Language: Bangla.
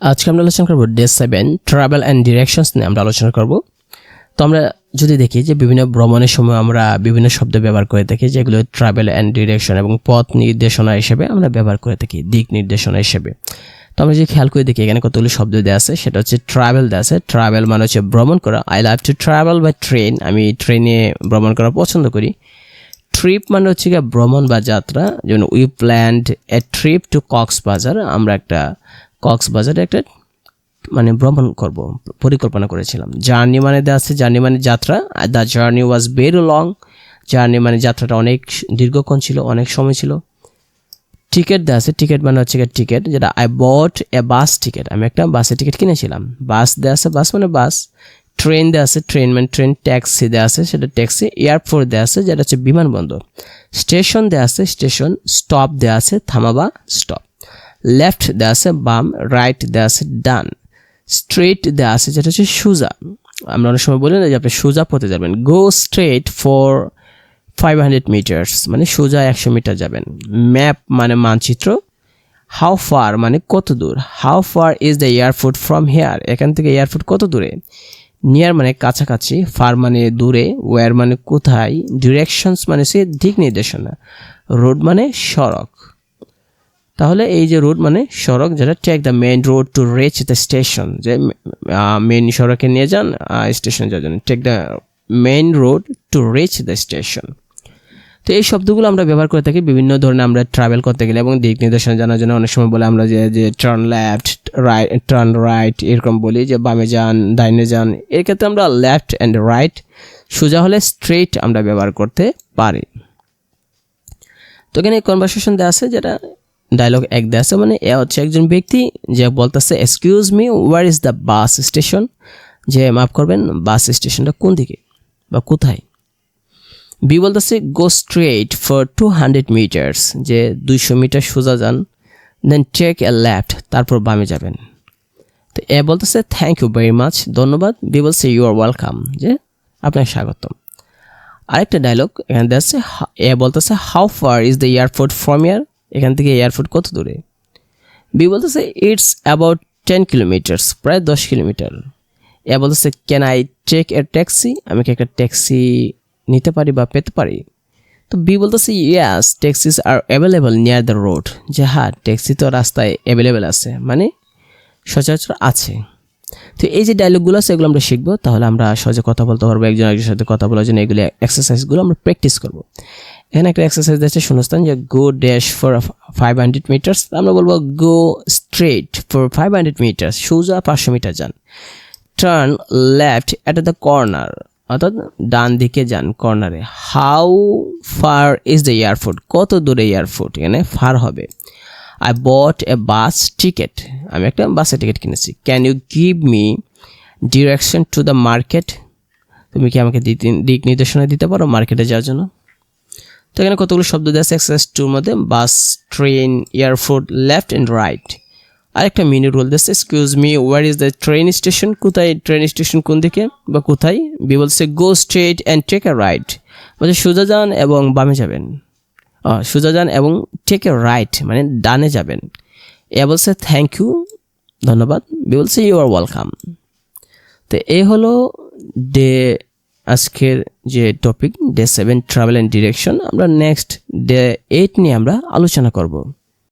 আজকে আমরা আলোচনা করব day seven travel and directions নিয়ে আমরা আলোচনা করব। তো আমরা যদি দেখি যে বিভিন্ন ভ্রমণের সময় আমরা বিভিন্ন শব্দ ব্যবহার করে থাকি, যেগুলো ট্রাভেল অ্যান্ড ডিরেকশন এবং পথ নির্দেশনা হিসেবে আমরা ব্যবহার করে থাকি, দিক নির্দেশনা হিসেবে। তো আমরা যে খেয়াল করে দেখি, এখানে কতগুলো শব্দ দেওয়া আছে, সেটা হচ্ছে ট্রাভেল দেওয়া আছে। ট্রাভেল মানে হচ্ছে ভ্রমণ করা। I love to travel by train আমি ট্রেনে ভ্রমণ করা পছন্দ করি। ট্রিপ মানে হচ্ছে গিয়ে ভ্রমণ বা যাত্রা, যেমন we planned a trip to Cox's Bazar আমরা একটা কক্সবাজারে একটা মানে ভ্রমণ করব, পরিকল্পনা করেছিলাম। জার্নি মানে আছে, জার্নি মানে যাত্রা the journey was very long journey মানে যাত্রাটা অনেক দীর্ঘক্ষণ ছিল, অনেক সময় ছিল। টিকিট দেওয়া আছে, টিকিট মানে হচ্ছে টিকিট, যেটা I bought A bus ticket আমি একটা বাসের টিকিট কিনেছিলাম। বাস দেওয়া আছে বাস মানে বাস ট্রেন দেওয়া আছে ট্রেন মানে ট্রেন ট্যাক্সি দেওয়া আছে, সেটা ট্যাক্সি এয়ারপোর্ট দেওয়া আছে, যেটা হচ্ছে বিমানবন্দর। স্টেশন দেওয়া আছে স্টেশন স্টপ দেওয়া আছে, থামাবা স্টপ লেফট দেওয়া আছে বাম রাইট দেওয়া আছে ডান স্ট্রেট দেওয়া আছে যেটা হচ্ছে সুজা আমরা অনেক সময় বলি না যে আপনি সোজা পথে যাবেন। Go straight for five hundred metres মানে সোজা একশো মিটার যাবেন। ম্যাপ মানে মানচিত্র। হাউ ফার মানে কত দূর? How far is the airport from here এখান থেকে এয়ারপোর্ট কত দূরে? নিয়ার মানে কাছাকাছি ফার মানে দূরে ওয়ার মানে কোথায়? ডিরেকশনস মানে সে দিক নির্দেশনা। রোড মানে সড়ক। তাহলে এই যে রোড মানে সড়ক যেটা take the main road to reach the station যে মেইন সড়কে নিয়ে যান স্টেশনে যাওয়ার জন্য। Take the main road to reach the station তো এই শব্দগুলো আমরা ব্যবহার করে থাকি, বিভিন্ন ধরনের আমরা ট্রাভেল করতে গেলে এবং দিক নির্দেশনা জানার জন্য অনেক সময় বলে আমরা যে যে turn left right turn right এরকম বলি, যে বামে যান, ডাইনে যান। এর ক্ষেত্রে আমরা লেফট অ্যান্ড রাইট সোজা হলে স্ট্রেট আমরা ব্যবহার করতে পারি। তো এখানে কনভারসেশন দেওয়া আছে যেটা ডায়লগ এক আছে মানে এ হচ্ছে একজন ব্যক্তি যে বলতেছে excuse me where is the bus station যে মাফ করবেন বাস স্টেশনটা কোন দিকে বা কোথায়? বি বলতেছে go straight for two hundred metres যে দুইশো মিটার সোজা যান দেন টেক এ লেফট তারপর বামে যাবেন। তো এ বলতেছে থ্যাংক ইউ ভেরি মাচ ধন্যবাদ। বি বলছে ইউ আর ওয়েলকাম যে আপনাকে স্বাগতম। আরেকটা ডায়লগ এখানে দেখছে এ বলতেছে how far is the airport from here এখান থেকে এয়ারপোর্ট কত দূরে? বি বলতেছে ইটস অ্যাবাউট টেন কিলোমিটার্স প্রায় দশ কিলোমিটার এ বলতেছে can I take a taxi আমি কি একটা ট্যাক্সি নিতে পারি বা পেতে পারি? তো বি বলতেছে yes taxis are available near the road যে হ্যাঁ ট্যাক্সি তো রাস্তায় অ্যাভেলেবেল আছে মানে সচরাচর আছে। তো এই যে ডায়লগগুলো আছে, এগুলো আমরা শিখব। তাহলে আমরা সহজে কথা বলতে পারব, একজন একজনের সাথে কথা বলার জন্য এগুলো এক্সারসাইজগুলো আমরা প্র্যাকটিস করব। এখানে একটা এক্সারসাইজ দিচ্ছে শূন্যস্থান যে go dash for five hundred metres আমরা বলব go straight for five hundred metres সোজা পাঁচশো মিটার যান। Turn left at the corner অর্থাৎ ডান দিকে যান কর্নারে how far is the airport কত দূরে এয়ারপোর্ট এখানে ফার হবে। I bought A bus ticket আমি একটা বাসের টিকিট কিনেছি। Can you give me direction to the market তুমি কি আমাকে দিক নির্দেশনা দিতে পারো মার্কেটে যাওয়ার জন্য? এখানে কতগুলো শব্দ দেওয়া আছে? এক্সারসাইজ টুর মধ্যে bus train airport left and right আরেকটা মিনি রোল দিচ্ছে excuse me where is the train station কোথায় ট্রেন স্টেশন কোন দিকে বা কোথায়? বি বলছে go straight and take a right বলছে, সোজা যান এবং বামে যাবেন। সোজা যান এবং টেক এ রাইট মানে ডানে যাবেন। এ বলছে থ্যাংক ইউ ধন্যবাদ। বি বলছে ইউ আর ওয়েলকাম তো এ হলো ডে আজকের যে topic day seven travel and direction আমরা নেক্সট ডে এইট নিয়ে আমরা আলোচনা করব।